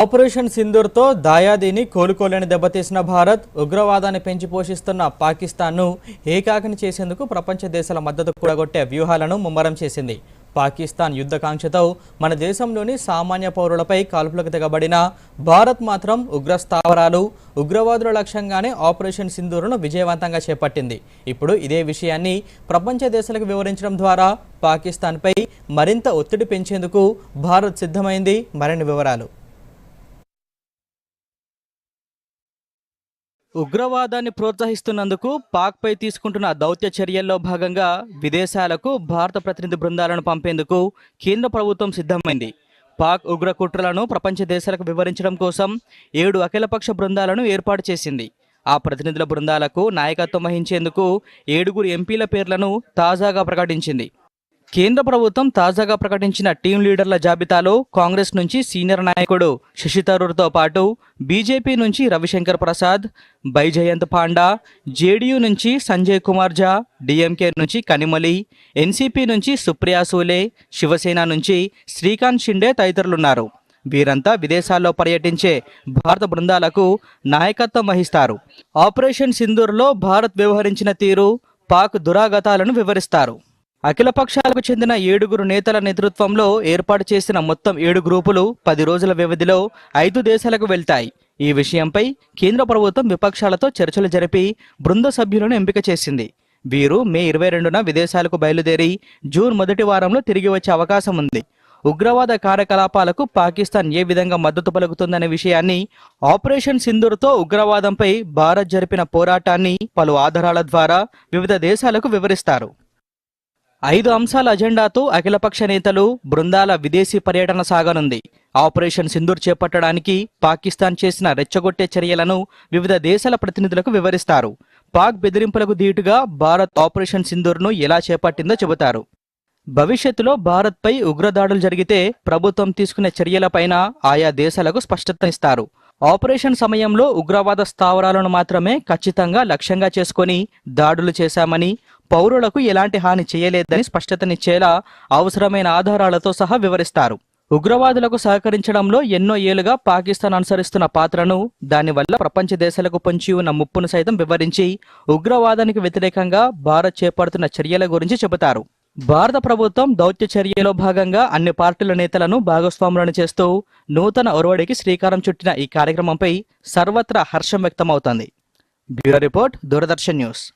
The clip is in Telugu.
ఆపరేషన్ సింధూర్తో దాయాదీని కోలుకోలేని దెబ్బతీసిన భారత్ ఉగ్రవాదాన్ని పెంచి పోషిస్తున్న పాకిస్తాన్ను ఏకాకిని చేసేందుకు ప్రపంచ దేశాల మద్దతు కూడగొట్టే వ్యూహాలను ముమ్మరం చేసింది. పాకిస్తాన్ యుద్ధకాంక్షతో మన దేశంలోని సామాన్య పౌరులపై కాల్పులకు తెగబడిన భారత్ మాత్రం ఉగ్ర స్థావరాలు ఉగ్రవాదుల లక్ష్యంగానే ఆపరేషన్ సింధూరును విజయవంతంగా చేపట్టింది. ఇప్పుడు ఇదే విషయాన్ని ప్రపంచ దేశాలకు వివరించడం ద్వారా పాకిస్తాన్పై మరింత ఒత్తిడి పెంచేందుకు భారత్ సిద్ధమైంది. మరిన్ని వివరాలు. ఉగ్రవాదాన్ని ప్రోత్సహిస్తున్నందుకు పాక్పై తీసుకుంటున్న దౌత్య చర్యల్లో భాగంగా విదేశాలకు భారత ప్రతినిధి బృందాలను పంపేందుకు కేంద్ర ప్రభుత్వం సిద్ధమైంది. పాక్ ఉగ్ర కుట్రలను ప్రపంచ దేశాలకు వివరించడం కోసం ఏడు అఖిలపక్ష బృందాలను ఏర్పాటు చేసింది. ఆ ప్రతినిధుల బృందాలకు నాయకత్వం వహించేందుకు ఏడుగురు ఎంపీల పేర్లను తాజాగా ప్రకటించింది. కేంద్ర ప్రభుత్వం తాజాగా ప్రకటించిన టీం లీడర్ల జాబితాలో కాంగ్రెస్ నుంచి సీనియర్ నాయకుడు శశి థరూర్తో పాటు బీజేపీ నుంచి రవిశంకర్ ప్రసాద్ బైజయంత్ పాండా జేడీయూ నుంచి సంజయ్ కుమార్ ఝా డిఎంకే నుంచి కనిమలి ఎన్సీపీ నుంచి సుప్రియా సూలే శివసేన నుంచి శ్రీకాంత్ షిండే తదితరులున్నారు. వీరంతా విదేశాల్లో పర్యటించే భారత బృందాలకు నాయకత్వం వహిస్తారు. ఆపరేషన్ సింధూర్లో భారత్ వ్యవహరించిన తీరు పాక్ దురాగతాలను వివరిస్తారు. అఖిల పక్షాలకు చెందిన ఏడుగురు నేతల నేతృత్వంలో ఏర్పాటు చేసిన మొత్తం ఏడు గ్రూపులు పది రోజుల వ్యవధిలో ఐదు దేశాలకు వెళ్తాయి. ఈ విషయంపై కేంద్ర ప్రభుత్వం విపక్షాలతో చర్చలు జరిపి బృంద సభ్యులను ఎంపిక చేసింది. వీరు మే ఇరవై రెండున విదేశాలకు బయలుదేరి జూన్ మొదటి వారంలో తిరిగి వచ్చే అవకాశం ఉంది. ఉగ్రవాద కార్యకలాపాలకు పాకిస్తాన్ ఏ విధంగా మద్దతు పలుకుతుందనే విషయాన్ని ఆపరేషన్ సింధూర్తో ఉగ్రవాదంపై భారత్ జరిపిన పోరాటాన్ని పలు ఆధారాల ద్వారా వివిధ దేశాలకు వివరిస్తారు. ఐదు అంశాల అజెండాతో అఖిలపక్ష నేతలు బృందాల విదేశీ పర్యటన సాగనుంది. ఆపరేషన్ సింధూర్ చేపట్టడానికి పాకిస్తాన్ చేసిన రెచ్చగొట్టే చర్యలను వివిధ దేశాల ప్రతినిధులకు వివరిస్తారు. పాక్ బెదిరింపులకు ధీటుగా భారత్ ఆపరేషన్ సింధూర్ను ఎలా చేపట్టిందో చెబుతారు. భవిష్యత్తులో భారత్పై ఉగ్రదాడులు జరిగితే ప్రభుత్వం తీసుకునే చర్యలపైన ఆయా దేశాలకు స్పష్టత ఇస్తారు. ఆపరేషన్ సమయంలో ఉగ్రవాద స్థావరాలను మాత్రమే ఖచ్చితంగా లక్ష్యంగా చేసుకొని దాడులు చేశామని పౌరులకు ఎలాంటి హాని చేయలేదని స్పష్టతనిచ్చేలా అవసరమైన ఆధారాలతో సహా వివరిస్తారు. ఉగ్రవాదులకు సహకరించడంలో ఎన్నో ఏళ్ళుగా పాకిస్తాన్ అనుసరిస్తున్న పాత్రను దానివల్ల ప్రపంచ దేశాలకు పొంచి ఉన్న ముప్పును సైతం వివరించి ఉగ్రవాదానికి వ్యతిరేకంగా భారత్ చేపడుతున్న చర్యల గురించి చెబుతారు. భారత ప్రభుత్వం దౌత్య చర్యలో భాగంగా అన్ని పార్టీల నేతలను భాగస్వాములను చేస్తూ నూతన ఒరవడికి శ్రీకారం చుట్టిన ఈ కార్యక్రమంపై సర్వత్రా హర్షం వ్యక్తమవుతోంది. Bureau report Doordarshan news.